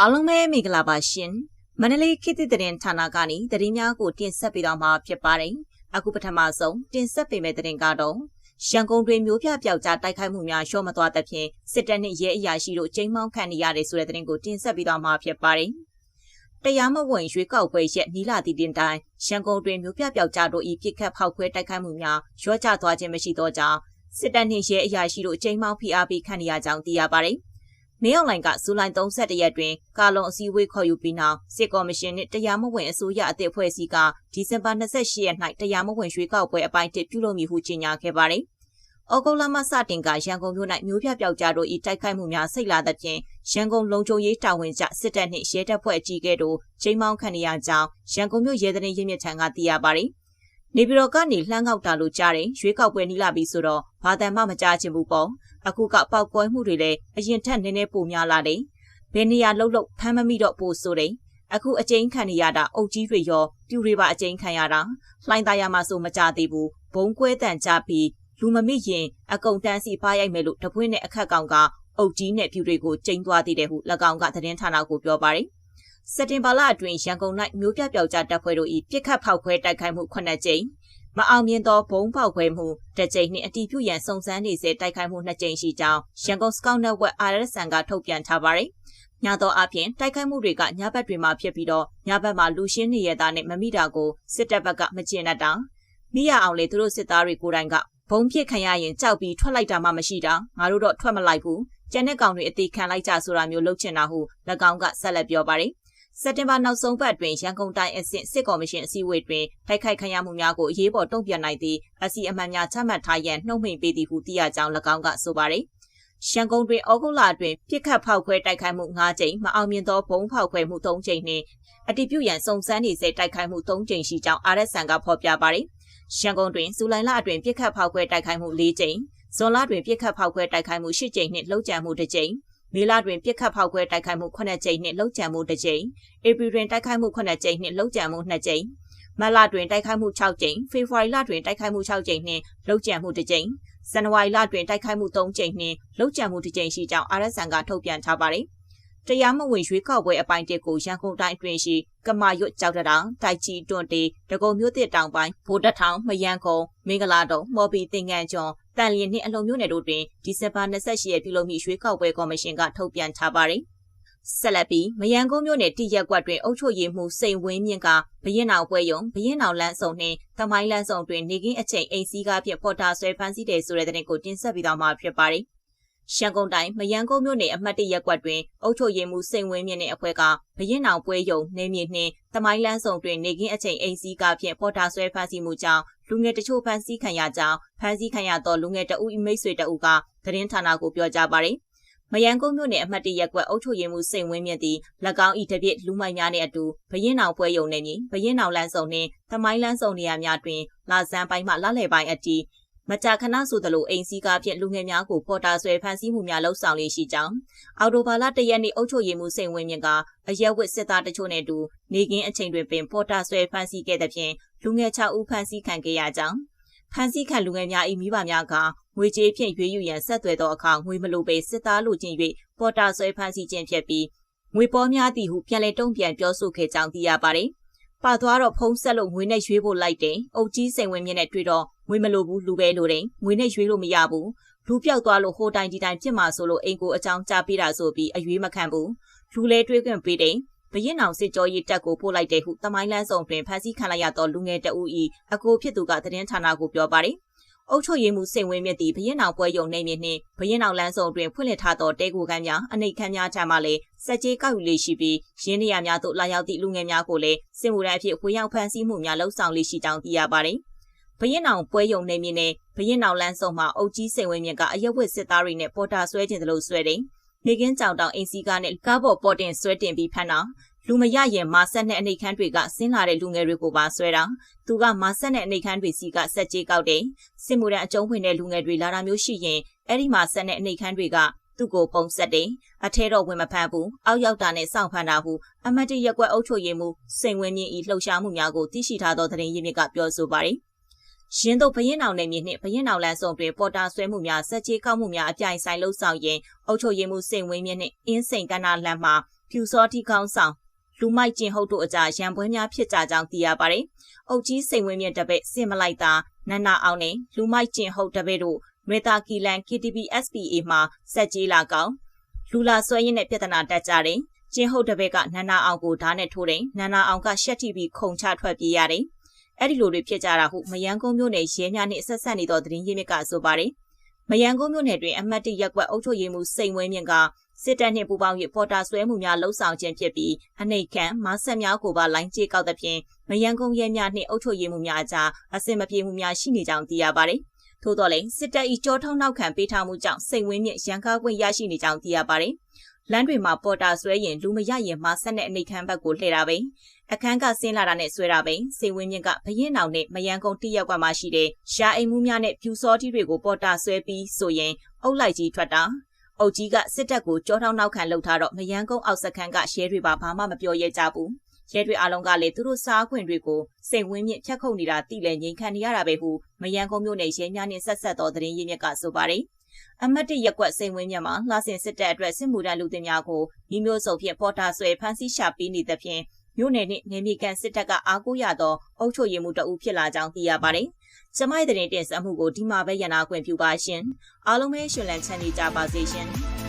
အားလုံးပဲမင်္ဂလာပါရှင်မန္တလေးခေတ်သစ်သတင်းဌာနကနေသတင်းများကိုတင်ဆက်ပေးတော့မှာဖြစ်ပါတယ်အခုပထမဆုံးတင်ဆက်ပေးမယ့်သတင်းကတော့ရန်ကုန်တွင်မျိုးပြပျောက်ကြားတိုက်ခိုက်မှုများရှော့မသွားသဖြင့်စစ်တပ်နှင့်ရဲအရာရှိတို့ချိန်မောင်းခံနေရတယ်ဆိုတဲ့သတင်းကိုတင်ဆက်ပေးတော့မှာဖြစ်ပါတယ်တရားမဝင်ရွေးကောက်ပွဲရက်နီလာတီတင်တိုင်းရန်ကုန်တွင်မျိုးပြပျောက်ကြားတို့၏ပြစ်ခတ်ဖောက်ခွဲတိုက်ခိုက်မှုများရော့ကျသွားခြင်းမရှိသောကြောင့်စစ်တပ်နှင့်ရဲအရာရှိတို့ချိန်မောင်းဖိအားပေးခံနေရကြောင်းသိရပါတယ်။ မင်းအောင်လိုင်ကဇူလိုင်31ရက်တွင်ကာလုံအစည်းအဝေးခေါ်ယူပြီးနောက်စစ်ကော်မရှင်နှင့်တရားမဝင်အစိုးရအသစ်ဖွဲ့စည်းကဒီဇင်ဘာ28ရက်၌တရားမဝင်ရွေးကောက်ပွဲအပိုင်းတစ်ပြုလုပ်မည်ဟုကြေညာခဲ့ပါသည်။ဩဂုတ်လမှစတင်ကရန်ကုန်မြို့၌မျိုးပြပျောက်ကြားတို့၏တိုက်ခိုက်မှုများဆိတ်လာသဖြင့်ရန်ကုန်လုံခြုံရေးတာဝန်ကျစစ်တပ်နှင့်ရဲတပ်ဖွဲ့အကြီးအကဲတို့ချိန်မောင်းခံနေရကြောင်းရန်ကုန်မြို့ရဲသတင်းရင်းမြစ်ထံကသိရပါသည်။ နေပြည်တော်ကနေလှမ်းငေါက်တာလို့ကြားတယ်ရွေးကောက်ပွဲနီးလာပြီဆိုတော့ဘာတန်မှမကြားချင်ဘူးပေါ့အခုကပောက်ကွဲမှုတွေလည်းအရင်ထက်နည်းနည်းပိုများလာတယ်။ဘယ်နေရာလှုပ်လှုပ်ဖမ်းမမိတော့ပိုဆိုတယ်။အခုအကျဉ်းခံနေရတာအုပ်ကြီးတွေရောပြူတွေပါအကျဉ်းခံရတာလှိုင်းသားရမှဆိုမကြသေးဘူး။ဘုံကွဲတန်ကြပြီးလူမမိရင်အကုံတန်းစီဖားရိုက်မယ်လို့တပွင့်နဲ့အခက်ကောင်ကအုပ်ကြီးနဲ့ပြူတွေကိုကျိန်းသွားသေးတယ်ဟု၎င်းကသတင်းဌာနကိုပြောပါတယ်။ စက်တင်ဘာလအတွင်းရန်ကုန်၌မျိုးပြပျောက်ကြားတပ်ဖွဲ့တို့၏ပြစ်ခတ်ဖောက်ခွဲတိုက်ခိုက်မှု9ကြိမ်မအောင်မြင်သောဘုံပေါက်ခွဲမှုတစ်ကြိမ်နှင့်အတီးပြုရန်စုံစမ်းနေစေတိုက်ခိုက်မှုနှစ်ကြိမ်ရှိကြောင်းရန်ကုန်စကောက်နယ်ဝက် RSN ကထုတ်ပြန်ထားပါတယ်။ညသောအပြင်တိုက်ခိုက်မှုတွေကညဘက်တွေမှာဖြစ်ပြီးတော့ညဘက်မှာလူရှင်းနေရတာနဲ့မမိတာကိုစစ်တပ်ဘက်ကမကျင်တတ်တာမိရအောင်လေသူတို့စစ်သားတွေကိုယ်တိုင်ကဘုံပြစ်ခံရရင်ကြောက်ပြီးထွက်လိုက်တာမှမရှိတာငါတို့တော့ထွက်မလိုက်ဘူးကျန်တဲ့ကောင်တွေအသေးခံလိုက်ကြဆိုတာမျိုးလုပ်ချင်တာဟု၎င်းကဆက်လက်ပြောပါတယ်။ စက်တင်ဘာနောက်ဆုံးပတ်တွင်ရန်ကုန်တိုင်းအဆင့်စစ်ကော်မရှင်အစည်းအဝေးတွင်တိုက်ခိုက်ခံရမှုများကိုအရေးပေါ်တုံ့ပြန်နိုင်သည့်အစီအမံများချမှတ်ထားရန်နှုတ်မိန်ပေးသည်ဟုသိရကြောင်း၎င်းကဆိုပါရယ်ရန်ကုန်တွင်ဩဂုတ်လအတွင်းပြစ်ခတ်ဖောက်ခွဲတိုက်ခိုက်မှု၅ကြိမ်မအောင်မြင်သောဘုံဖောက်ခွဲမှု၃ကြိမ်နှင့်အတိပြုရန်စုံစမ်းနေစေတိုက်ခိုက်မှု၃ကြိမ်ရှိကြောင်း RSN ကဖော်ပြပါရယ်ရန်ကုန်တွင်ဇူလိုင်လအတွင်းပြစ်ခတ်ဖောက်ခွဲတိုက်ခိုက်မှု၄ကြိမ်ဇွန်လတွင်ပြစ်ခတ်ဖောက်ခွဲတိုက်ခိုက်မှု၈ကြိမ်နှင့်လှုပ်ကြံမှု၁ကြိမ် မေလတွင်ပြစ်ခတ်ဖောက်ခွဲတိုက်ခိုက်မှု9ကြိမ်နှင့်လှုပ်ကြံမှု1ကြိမ်ဧပြီတွင်တိုက်ခိုက်မှု9ကြိမ်နှင့်လှုပ်ကြံမှု2ကြိမ်မတ်လတွင်တိုက်ခိုက်မှု6ကြိမ်ဖေဖော်ဝါရီလတွင်တိုက်ခိုက်မှု6ကြိမ်နှင့်လှုပ်ကြံမှု1ကြိမ်ဇန်နဝါရီလတွင်တိုက်ခိုက်မှု3ကြိမ်နှင့်လှုပ်ကြံမှု1ကြိမ်ရှိကြောင်း RSN ကထုတ်ပြန်ထားပါတယ်တရားမဝင်ရွေးကောက်ပွဲအပိုင်းတစ်ကိုရန်ကုန်တိုင်းအတွင်းရှိကမာရွတ်ကြောက်တတောင်တိုက်ချီတွန်တေဒဂုံမြို့တစ်တောင်ပိုင်းဗိုလ်တထောင်မယန်းကုံမင်္ဂလာတုံမော်ဘီတင်ငန်းကျော် တန်လျင်နှင့်အလုံမြို့နယ်တို့တွင်ဒီဇင်ဘာ28ရက်ပြုလုပ်မိရွေးကောက်ပွဲကော်မရှင်ကထုတ်ပြန်ထားပါတယ်။ဆက်လက်ပြီးမယန်ကုန်းမြို့နယ်တရက်ကွက်တွင်အုပ်ချုပ်ရေးမှူးစိန်ဝင်းမြင့်ကဘရင်အောင်ပွဲယုံဘရင်အောင်လန်းဆောင်နှင့်သမိုင်းလန်းဆောင်တွင်နေကင်းအချိန်အိမ်စီးကားဖြင့်ပေါ်တာဆွဲဖမ်းဆီးတယ်ဆိုတဲ့တဲ့ကိုတင်ဆက်ပြီးတော့မှာဖြစ်ပါတယ်။ရှမ်းကုန်းတိုင်းမယန်းကုန်းမြို့နယ်အမှတ်၁ရပ်ကွက်တွင်အုပ်ချုပ်ရေးမှူးစိန်ဝင်းမြင့်နှင့်အဖွဲ့ကဘရင်အောင်ပွဲယုံနေမြေနှင့်တမိုင်းလန်းဆောင်တွင်နေကင်းအချိန်အိမ်စီးကားဖြင့်ပေါ်တာဆွဲဖမ်းဆီးမှုကြောင့် လူငယ်တချို့ဖမ်းဆီးခံရကြောင်းဖမ်းဆီးခံရသောလူငယ်တအုပ်မိတ်ဆွေတအုပ်ကသတင်းဌာနကိုပြောကြားပါရယ်မယန်ကုန်းမြို့နယ်အမှတ်တရက်ကွက်အုပ်ချုပ်ရေးမှူးစိန်ဝင်းမြင့်သည်၎င်းဤတပြည့်လူမိုက်များနှင့်အတူဘရင်အောင်ပွဲယုံနေမည်ဘရင်အောင်လန်းစုံနှင့်သမိုင်းလန်းစုံနေရာများတွင်လာဇန်ပိုင်းမှလလယ်ပိုင်းအထိ မကြာခဏဆိုသလိုအိမ်စီးကားဖြင့်လူငယ်များကိုပေါ်တာဆွဲဖမ်းဆီးမှုများလှုပ်ဆောင်လေးရှိကြောင်းအော်တိုဘာလတရက်နေ့အုပ်ချုပ်ရေးမှူးစိန်ဝင်းမြင့်ကအရက်ဝစ်စစ်သားတချို့နဲ့တူနေကင်းအချိန်တွင်ပင်ပေါ်တာဆွဲဖမ်းဆီးခဲ့တဲ့ဖြင့်လူငယ်6ဦးဖမ်းဆီးခံခဲ့ရကြောင်းဖမ်းဆီးခံလူငယ်များ၏မိဘများကငွေကြေးဖြင့်ရွေးယူရန်ဆက်သွယ်သောအခါငွေမလိုပေစစ်သားလိုချင်၍ပေါ်တာဆွဲဖမ်းဆီးခြင်းဖြစ်ပြီးငွေပေါ်များသည်ဟုပြန်လည်တုံ့ပြန်ပြောဆိုခဲ့ကြောင်းသိရပါတယ်။ပါသွားတော့ဖုံးဆက်လို့ငွေနဲ့ရွေးဖို့လိုက်တယ်။အုပ်ကြီးစိန်ဝင်မြင့်နဲ့တွေ့တော့ ငွေမလိုဘူးလူပဲလိုတယ်။ငွေနဲ့ရွေးလို့မရဘူး။လူပြောက်သွားလို့ဟိုတိုင်ဒီတိုင်ပြစ်မှာဆိုလို့အိမ်ကိုအကြောင်းကြားပေးတာဆိုပြီးအရွေးမခံဘူး။လူလဲတွေးခွင့်ပေးတယ်။ဘရင်အောင်စစ်ကြောရေးတက်ကိုပို့လိုက်တဲ့ဟုတမိုင်းလန်းဆောင်တွင်ဖမ်းဆီးခံလိုက်ရသောလူငယ်တဦး၏အကိုဖြစ်သူကသတင်းဌာနကိုပြောပါတယ်။အုပ်ချုပ်ရေးမှူးစိန်ဝင်းမြင့်သည်ဘရင်အောင်ပွဲယုံနေမြင့်နှင့်ဘရင်အောင်လန်းဆောင်တွင်ဖွင့်လှစ်ထားသောတဲကိုကမ်းများအနှိတ်ခမ်းများထံမှလည်းစက်ကြီးကောက်ယူလေးရှိပြီးရင်းနေရများသို့လာရောက်သည့်လူငယ်များကိုလည်းစစ်မှုထမ်းအဖြစ်ဝေရောက်ဖမ်းဆီးမှုများလှုပ်ဆောင်လေးရှိကြောင်းသိရပါတယ်။ ဘရင်အောင်ပွဲယုံနေမြင့်နဲ့ဘရင်အောင်လန်းဆောင်မှာအုပ်ကြီးစိန်ဝင်းမြင့်ကအရက်ဝတ်စစ်သားတွေနဲ့ပေါ်တာဆွဲခြင်းသလိုဆွဲတယ်။နေကင်းကြောင်တောင်အင်စီကားနဲ့ကားပေါ်ပေါ်တင်ဆွဲတင်ပြီးဖမ်းတာလူမရရင်မာဆက်နဲ့အနေခန်းတွေကဆင်းလာတဲ့လူငယ်တွေကိုပါဆွဲတာသူကမာဆက်နဲ့အနေခန်းတွေစီကဆက်ကြေးကောက်တယ်စစ်မှုရန်အကျုံးဝင်တဲ့လူငယ်တွေလာတာမျိုးရှိရင်အဲ့ဒီမာဆက်နဲ့အနေခန်းတွေကသူ့ကိုပုံဆက်တယ်အထဲတော့ဝင်မဖမ်းဘူးအောက်ရောက်တာနဲ့စောင့်ဖမ်းတာဟုအမတ်တရက်ွက်အုပ်ချုပ်ရေးမှုစိန်ဝင်းမြင့်ဤလှုပ်ရှားမှုများကိုသိရှိထားသောသတင်းရင်းမြစ်ကပြောဆိုပါတယ် ရင်းတို့ဘရင်အောင်နယ်မြေနှင့်ဘရင်အောင်လန်းစုံတွင်ပေါ်တာဆွဲမှုများစက်ချေကောက်မှုများအပြိုင်ဆိုင်လှုပ်ဆောင်ရင်အုပ်ချုပ်ရေးမှုစိန်ဝင်းမြင့်နှင့်အင်းစိန်ကန္နာလမ်းမှာဖြူစောတိကောင်းဆောင်လူမိုက်ကျင်ဟုတ်တို့အကြရံပွဲများဖြစ်ကြကြောင်းသိရပါတယ်။အုတ်ကြီးစိန်ဝင်းမြင့်တပည့်စင်မလိုက်တာနန္နာအောင်နဲ့လူမိုက်ကျင်ဟုတ်တပည့်တို့မေတာကီလန် KTB SPA မှာစက်ကြီးလာကောင်လူလာဆွဲရင်းနဲ့ပြဿနာတက်ကြတယ်။ကျင်ဟုတ်တပည့်ကနန္နာအောင်ကိုဓာတ်နဲ့ထိုးတယ်။နန္နာအောင်ကရှက်တီပြီးခုံချထွက်ပြေးရတယ်။ အဲ့ဒီလိုတွေဖြစ်ကြတာဟုမယန်းကုန်းမြို့နယ်ရဲများနဲ့ဆက်ဆက်နေသောသတင်းရင်းမြစ်ကဆိုပါတယ်။မယန်းကုန်းမြို့နယ်တွင်အမတ်တရက်ကွက်အုပ်ချုပ်ရေးမှူးစိန်ဝင်းမြင့်ကစစ်တပ်နှင့်ပူးပေါင်း၍ပေါ်တာဆွဲမှုများလှုပ်ဆောင်ခြင်းဖြစ်ပြီးအနေခံမဆက်များကိုပါလိုင်းကြေးကောက်သဖြင့်မယန်းကုန်းရဲများနှင့်အုပ်ချုပ်ရေးမှုများအကြားအစင်မပြေမှုများရှိနေကြောင်းသိရပါတယ်။ထို့တော်လည်းစစ်တပ်၏ကြောထောင်းနောက်ခံပေးထားမှုကြောင့်စိတ်ဝင်းမြင့်ရန်ကားခွင့်ရရှိနေကြောင်းသိရပါတယ်။ လမ်းတွေမှာပေါ်တာဆွဲရင်လူမရရင်မဆက်နဲ့အနေခံဘက်ကိုလှည့်တာပဲအခန်းကဆင်းလာတာနဲ့ဆွဲတာပဲစိတ်ဝင်းမြင့်ကဘရင်နောင်နဲ့မယန်းကုန်းတိရက်ကွက်မှာရှိတဲ့ရှားအိမ်မှုများနဲ့ဖြူစောတိတွေကိုပေါ်တာဆွဲပြီးဆိုရင်အုပ်လိုက်ကြီးထွက်တာအုတ်ကြီးကစစ်တပ်ကိုကြောထောင်းနောက်ခံလှုပ်ထားတော့မယန်းကုန်းအောက်စခန်းကရဲတွေပါဘာမှမပြောရဲကြဘူးရဲတွေအလုံးကလည်းသူတို့စားခွင့်တွေကိုစိတ်ဝင်းမြင့်ဖြတ်ခုတ်နေတာတိလဲငြိမ်ခံနေရတာပဲဟုမယန်းကုန်းမြို့နယ်ရဲများနဲ့ဆက်ဆက်သောသတင်းရင်းမြစ်ကဆိုပါတယ် အမတ်တရက်ကွက်စိန်ဝင်းမြတ်မှာလှဆင်စစ်တပ်အတွက်စစ်မှုထမ်းလူသင်များကိုမိမျိုးစုံဖြင့်ပေါ်တာဆွဲဖမ်းဆီးရှာပေးနေသဖြင့်မြို့နယ်နှင့်နေမြေကန်စစ်တပ်ကအားကိုးရသောအုပ်ချုပ်ရေးမှုတအုပ်ဖြစ်လာကြောင်းသိရပါတယ်။ကျမရဲ့တဲ့တင်ဆက်မှုကိုဒီမှာပဲရနာခွင့်ပြုပါရှင်။အားလုံးပဲရှင်လန်းချမ်းမြေကြပါစေရှင်။